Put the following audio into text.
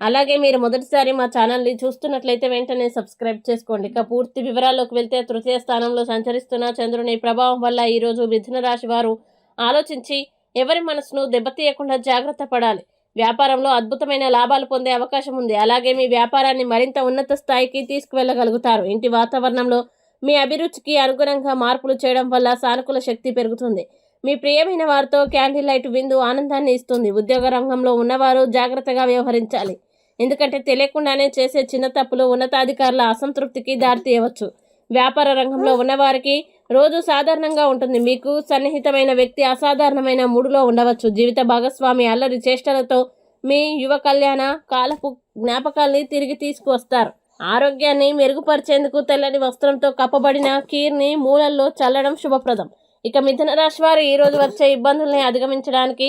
అలాగే మీరు మొదటిసారి మా ఛానల్ని చూస్తున్నట్లయితే వెంటనే సబ్స్క్రైబ్ చేసుకోండి. ఇక పూర్తి వివరాల్లోకి వెళ్తే తృతీయ స్థానంలో సంచరిస్తున్న చంద్రుని ప్రభావం వల్ల ఈరోజు మిథున రాశి వారు ఆలోచించి ఎవరి మనసును దెబ్బతీయకుండా జాగ్రత్త పడాలి. వ్యాపారంలో అద్భుతమైన లాభాలు పొందే అవకాశం ఉంది. అలాగే మీ వ్యాపారాన్ని మరింత ఉన్నత స్థాయికి తీసుకువెళ్ళగలుగుతారు. ఇంటి వాతావరణంలో మీ అభిరుచికి అనుగుణంగా మార్పులు చేయడం వల్ల సానుకూల శక్తి పెరుగుతుంది. మీ ప్రియమైన వారితో క్యాండిల్ లైట్ విందు ఆనందాన్ని ఇస్తుంది. ఉద్యోగ రంగంలో ఉన్నవారు జాగ్రత్తగా వ్యవహరించాలి. ఎందుకంటే తెలియకుండానే చేసే చిన్న తప్పులు ఉన్నతాధికారుల అసంతృప్తికి దారితీయవచ్చు. వ్యాపార రంగంలో ఉన్నవారికి రోజు సాధారణంగా ఉంటుంది. మీకు సన్నిహితమైన వ్యక్తి అసాధారణమైన మూడులో ఉండవచ్చు. జీవిత భాగస్వామి అల్లరి చేష్టలతో మీ యువ కళ్యాణ కాలపు జ్ఞాపకాల్ని తిరిగి తీసుకువస్తారు. ఆరోగ్యాన్ని మెరుగుపరిచేందుకు తెల్లని వస్త్రంతో కప్పబడిన కీర్ని మూలల్లో చల్లడం శుభప్రదం. ఇక మిథున రాశి వారు ఈరోజు వచ్చే ఇబ్బందుల్ని అధిగమించడానికి